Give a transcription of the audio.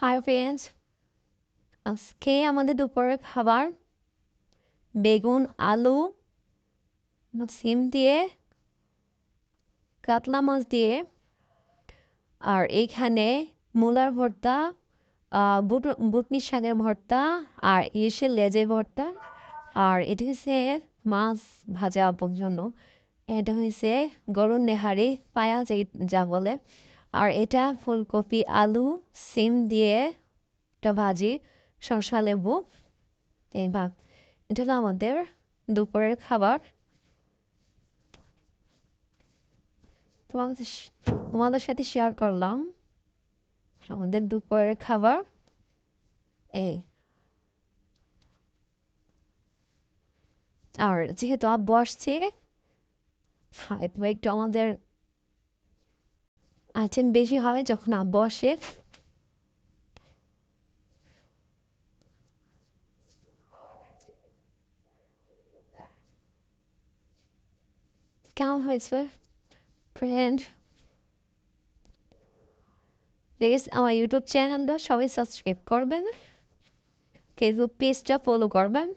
Hi friends আজকে আমাদের দুপুরের খাবার? বেগুন, আলু সিম দিয়ে, কাতলা মাছ দিয়ে। আর এইখানে মূলার ভর্তা বুট বুটনি শাকের ভর্তা আর ইলিশের লেজের ভর্তা। আর এটা হচ্ছে মাছ ভাজা জন্য। এটা হয়েছে গরুর নেহারি পায়া যা বলে। আর এটা ফুলকপি, আলু, সিম দিয়ে একটা ভাজি, শসা, লেবু, এই ভাগ এটা হলো আমাদের দুপুরের খাবার। তোমাদের তোমাদের সাথে শেয়ার করলাম আমাদের দুপুরের খাবার। এই। আর যেহেতু আব্বু আসছে একটু আমাদের আইটেম বেশি হয় যখন আব্বু আসে কেমন হয়েছে ফ্রেন্ড প্লিজ আমার ইউটিউব চ্যানেলটা সবাই সাবস্ক্রাইব করবেন। ফেসবুক পেজটা ফলো করবেন।